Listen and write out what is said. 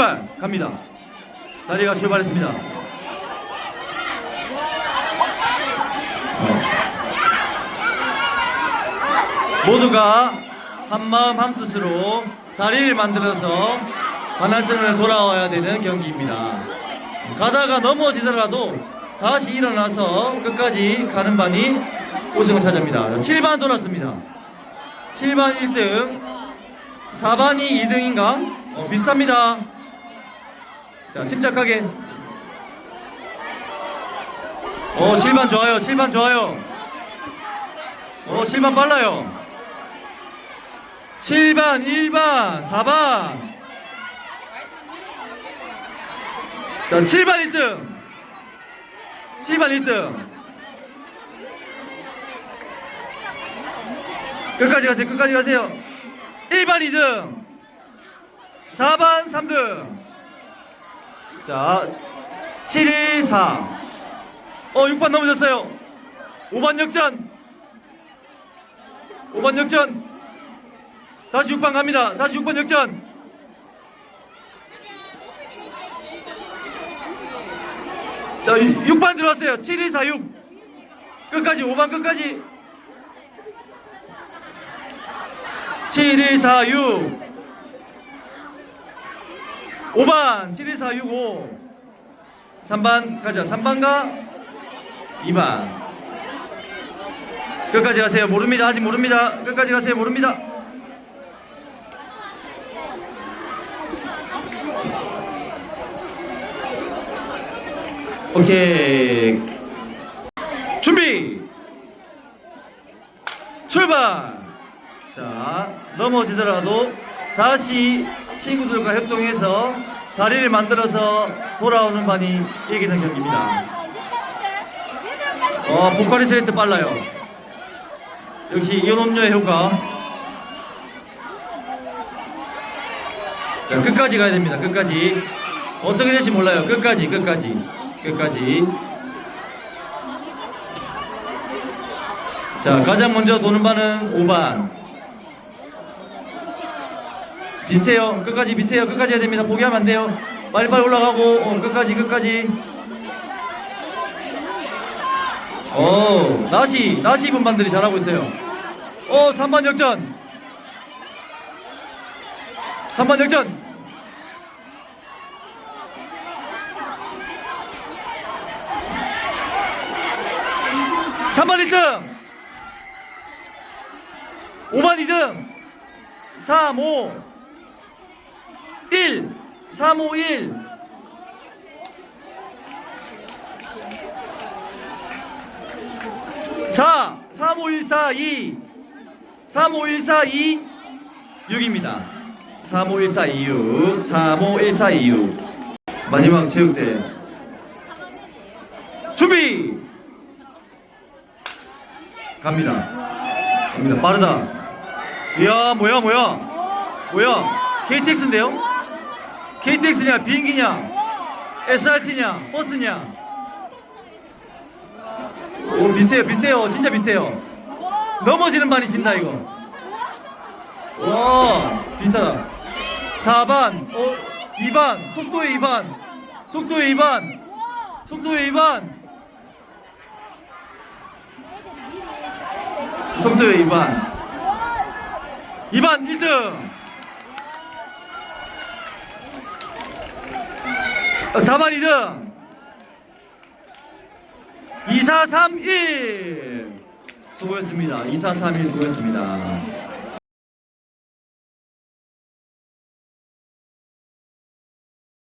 출발 갑니다. 자리가 출발했습니다. 모두가 한마음 한뜻으로 다리를 만들어서 반환점을 돌아와야 되는 경기입니다. 가다가 넘어지더라도 다시 일어나서 끝까지 가는 반이 우승을 차지합니다. 7반 돌았습니다. 7반 1등, 4반이 2등인가? 어, 비슷합니다. 자, 침착하게. 어, 7반 좋아요. 7반 좋아요. 어, 7반 빨라요. 7반, 1반, 4반. 자, 7반 1등. 7반 1등. 끝까지 가세요. 끝까지 가세요. 1반 2등. 4반 3등. 자, 7, 1, 4. 어, 6반 넘어졌어요. 5반 역전. 5반 역전. 다시 6반 갑니다. 다시 6반 역전. 자, 6반 들어왔어요. 7, 2, 4, 6. 끝까지, 5반 끝까지. 7, 1, 4, 6. 5반, 7, 1, 4, 6, 5. 3반 가자. 3반가 2반. 끝까지 가세요. 모릅니다. 아직 모릅니다. 끝까지 가세요. 모릅니다. 오케이. 준비. 출발. 자, 넘어지더라도 다시 친구들과 협동해서 다리를 만들어서 돌아오는 반이 이기는 경기입니다. 어, 보컬이 세트 빨라요. 역시 이온음료의 효과. 자, 끝까지 가야 됩니다. 끝까지. 어떻게 될지 몰라요. 끝까지, 끝까지, 끝까지. 자, 가장 먼저 도는 반은 5반. 비슷해요. 끝까지 비슷해요. 끝까지 해야 됩니다. 포기하면 안 돼요. 빨리빨리 올라가고, 어, 끝까지, 끝까지. 오, 나시, 나시 입은 반들이 잘하고 있어요. 어, 3반 역전. 3반 역전. 삼반 1등. 5반 2등. 3, 5. 1. 3, 5, 1. 사, 3, 5, 1, 4, 2, 3, 5, 1, 4, 2, 6입니다. 3, 5, 1, 4, 2, 6, 3, 5, 1, 4, 2, 6. 마지막 체육대. 준비! 갑니다. 갑니다. 빠르다. 이야, 뭐야, 뭐야? 뭐야? KTX인데요? KTX냐, 비행기냐, SRT냐, 버스냐? 오 비싸요 비싸요. 진짜 비싸요. 넘어지는 반이 진다 이거. 와 비싸다. 4반 어 2반 속도의 2반 속도의 2반 속도의 2반. 속도의 2반. 2반 1등 4반 2등 2431 수고했습니다. 2431 수고했습니다.